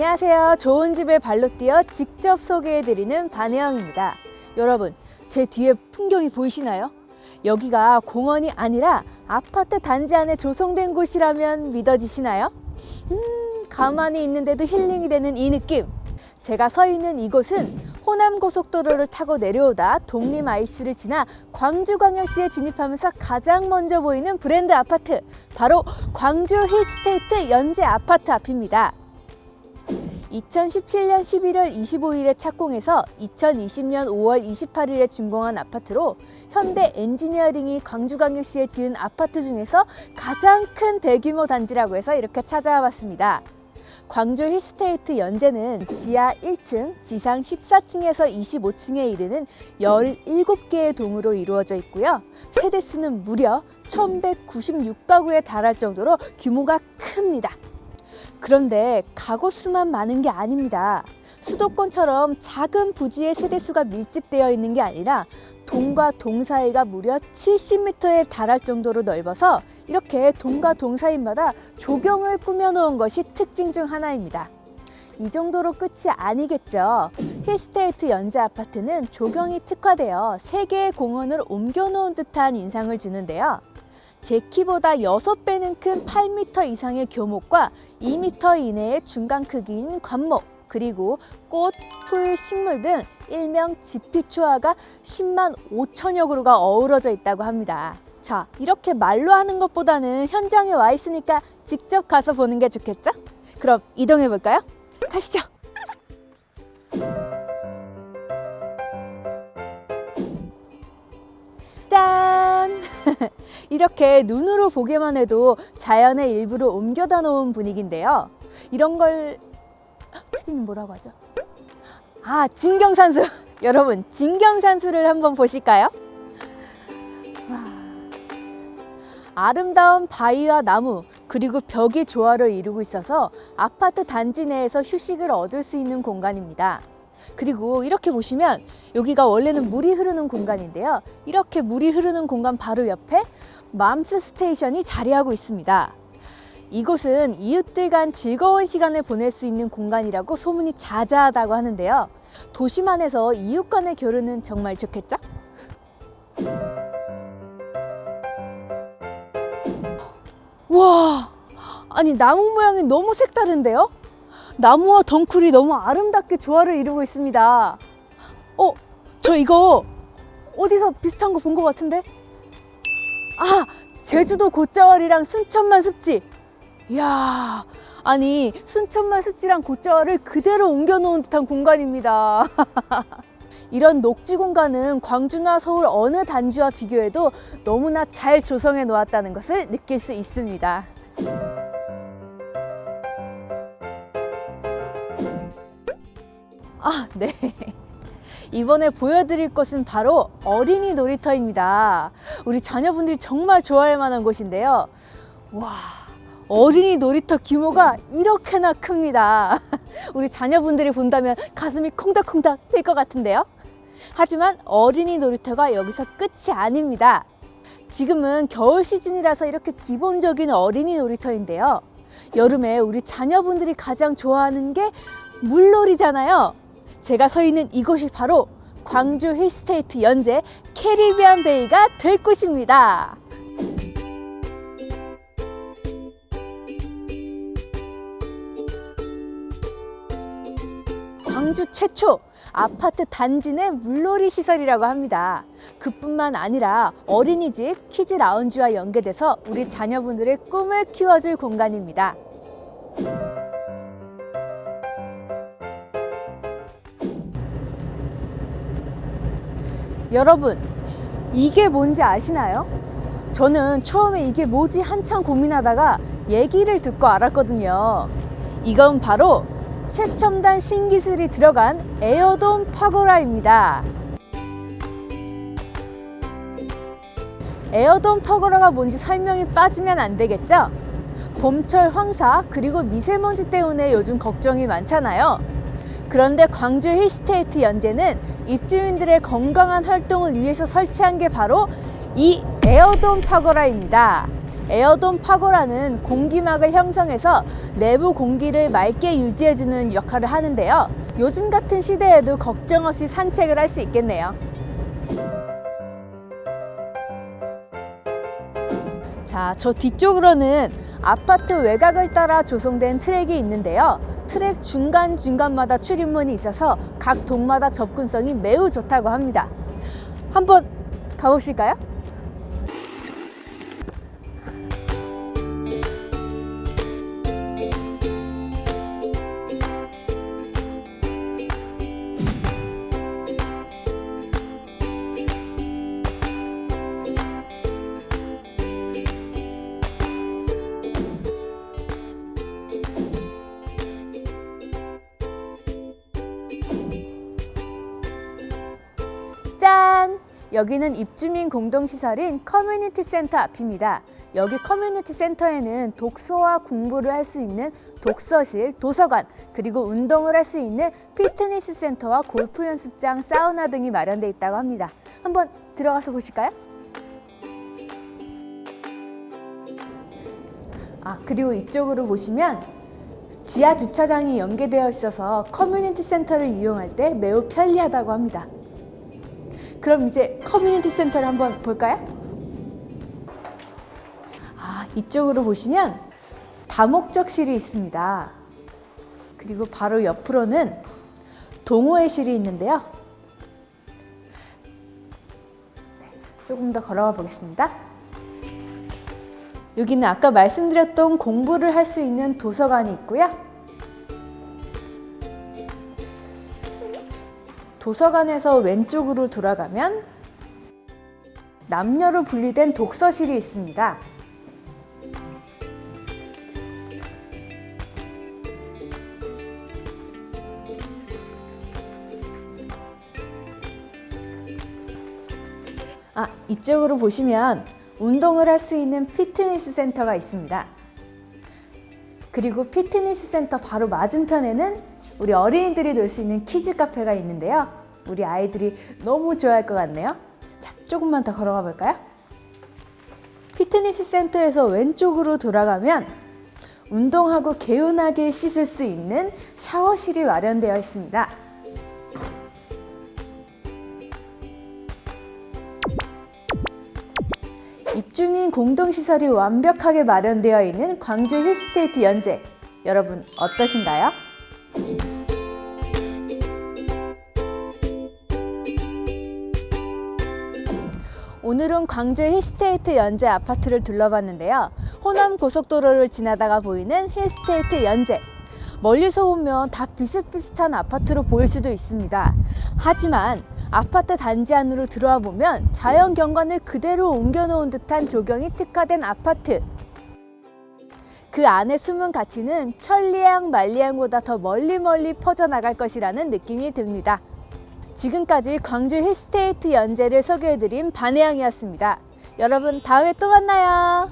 안녕하세요. 좋은 집에 발로 뛰어 직접 소개해드리는 반혜영입니다. 여러분, 제 뒤에 풍경이 보이시나요? 여기가 공원이 아니라 아파트 단지 안에 조성된 곳이라면 믿어지시나요? 음, 가만히 있는데도 힐링이 되는 이 느낌. 제가 서 있는 이곳은 호남 고속도로를 타고 내려오다 독립 IC를 지나 광주광역시에 진입하면서 가장 먼저 보이는 브랜드 아파트 바로 광주 힐스테이트 연재 아파트 앞입니다. 2017년 11월 25일에 착공해서 2020년 5월 28일에 준공한 아파트로 현대 엔지니어링이 광주광역시에 지은 아파트 중에서 가장 큰 대규모 단지라고 해서 이렇게 찾아와 봤습니다. 광주 힐스테이트 연재는 지하 1층, 지상 14층에서 25층에 이르는 17개의 동으로 이루어져 있고요. 세대수는 무려 1196가구에 달할 정도로 규모가 큽니다. 그런데 가구 수만 많은 게 아닙니다. 수도권처럼 작은 부지의 세대수가 밀집되어 있는 게 아니라 동과 동 사이가 무려 70m에 달할 정도로 넓어서 이렇게 동과 동 사이마다 조경을 꾸며놓은 것이 특징 중 하나입니다. 이 정도로 끝이 아니겠죠. 힐스테이트 연재 아파트는 조경이 특화되어 세 개의 공원을 옮겨놓은 듯한 인상을 주는데요. 제 키보다 6배는 큰 8m 이상의 교목과 2m 이내의 중간 크기인 관목, 그리고 꽃, 풀, 식물 등 일명 지피초화가 10만 5천여 그루가 어우러져 있다고 합니다. 자, 이렇게 말로 하는 것보다는 현장에 와 있으니까 직접 가서 보는 게 좋겠죠? 그럼 이동해 볼까요? 가시죠. 이렇게 눈으로 보기만 해도 자연의 일부를 옮겨다 놓은 분위기인데요. 이런 걸 피디님 뭐라고 하죠? 아, 진경산수. 여러분, 진경산수를 한번 보실까요? 와. 아름다운 바위와 나무, 그리고 벽이 조화를 이루고 있어서 아파트 단지 내에서 휴식을 얻을 수 있는 공간입니다. 그리고 이렇게 보시면 여기가 원래는 물이 흐르는 공간인데요. 이렇게 물이 흐르는 공간 바로 옆에 맘스 스테이션이 자리하고 있습니다. 이곳은 이웃들 간 즐거운 시간을 보낼 수 있는 공간이라고 소문이 자자하다고 하는데요. 도심 안에서 이웃 간의 교류는 정말 좋겠죠? 와, 아니 나무 모양이 너무 색다른데요? 나무와 덩쿨이 너무 아름답게 조화를 이루고 있습니다. 어, 저 이거 어디서 비슷한 거 본 것 같은데? 아, 제주도 곶자월이랑 순천만 습지. 이야, 아니 순천만 습지랑 곶자월을 그대로 옮겨놓은 듯한 공간입니다. 이런 녹지 공간은 광주나 서울 어느 단지와 비교해도 너무나 잘 조성해 놓았다는 것을 느낄 수 있습니다. 아, 네. 이번에 보여드릴 곳은 바로 어린이 놀이터입니다. 우리 자녀분들이 정말 좋아할 만한 곳인데요. 와, 어린이 놀이터 규모가 이렇게나 큽니다. 우리 자녀분들이 본다면 가슴이 콩닥콩닥 뛸 것 같은데요. 하지만 어린이 놀이터가 여기서 끝이 아닙니다. 지금은 겨울 시즌이라서 이렇게 기본적인 어린이 놀이터인데요. 여름에 우리 자녀분들이 가장 좋아하는 게 물놀이잖아요. 제가 서 있는 이곳이 바로 광주 힐스테이트 연재 캐리비안 베이가 될 곳입니다. 광주 최초 아파트 단지 내 물놀이 시설이라고 합니다. 그뿐만 아니라 어린이집 키즈 라운지와 연계돼서 우리 자녀분들의 꿈을 키워줄 공간입니다. 여러분, 이게 뭔지 아시나요? 저는 처음에 이게 뭐지 한참 고민하다가 얘기를 듣고 알았거든요. 이건 바로 최첨단 신기술이 들어간 에어돔 파고라입니다. 에어돔 파고라가 뭔지 설명이 빠지면 안 되겠죠? 봄철 황사 그리고 미세먼지 때문에 요즘 걱정이 많잖아요. 그런데 광주 힐스테이트 연재는 입주민들의 건강한 활동을 위해서 설치한 게 바로 이 에어돔 파고라입니다. 에어돔 파고라는 공기막을 형성해서 내부 공기를 맑게 유지해주는 역할을 하는데요. 요즘 같은 시대에도 걱정 없이 산책을 할 수 있겠네요. 자, 저 뒤쪽으로는 아파트 외곽을 따라 조성된 트랙이 있는데요. 트랙 중간중간마다 출입문이 있어서 각 동마다 접근성이 매우 좋다고 합니다. 한번 가보실까요? 여기는 입주민 공동시설인 커뮤니티 센터 앞입니다. 여기 커뮤니티 센터에는 독서와 공부를 할 수 있는 독서실, 도서관, 그리고 운동을 할 수 있는 피트니스 센터와 골프 연습장, 사우나 등이 마련되어 있다고 합니다. 한번 들어가서 보실까요? 아, 그리고 이쪽으로 보시면 지하 주차장이 연계되어 있어서 커뮤니티 센터를 이용할 때 매우 편리하다고 합니다. 그럼 이제 커뮤니티 센터를 한번 볼까요? 아, 이쪽으로 보시면 다목적실이 있습니다. 그리고 바로 옆으로는 동호회실이 있는데요. 네, 조금 더 걸어가 보겠습니다. 여기는 아까 말씀드렸던 공부를 할 수 있는 도서관이 있고요. 도서관에서 왼쪽으로 돌아가면 남녀로 분리된 독서실이 있습니다. 아, 이쪽으로 보시면 운동을 할 수 있는 피트니스 센터가 있습니다. 그리고 피트니스 센터 바로 맞은편에는 우리 어린이들이 놀 수 있는 키즈 카페가 있는데요. 우리 아이들이 너무 좋아할 것 같네요. 자, 조금만 더 걸어가 볼까요? 피트니스 센터에서 왼쪽으로 돌아가면 운동하고 개운하게 씻을 수 있는 샤워실이 마련되어 있습니다. 입주민 공동시설이 완벽하게 마련되어 있는 광주 힐스테이트 연재. 여러분 어떠신가요? 오늘은 광주 힐스테이트 연재 아파트를 둘러봤는데요. 호남 고속도로를 지나다가 보이는 힐스테이트 연재. 멀리서 보면 다 비슷비슷한 아파트로 보일 수도 있습니다. 하지만 아파트 단지 안으로 들어와 보면 자연 경관을 그대로 옮겨놓은 듯한 조경이 특화된 아파트. 그 안에 숨은 가치는 천리양 만리양보다 더 멀리 멀리 퍼져나갈 것이라는 느낌이 듭니다. 지금까지 광주 힐스테이트 연재를 소개해드린 반혜영이었습니다. 여러분 다음에 또 만나요.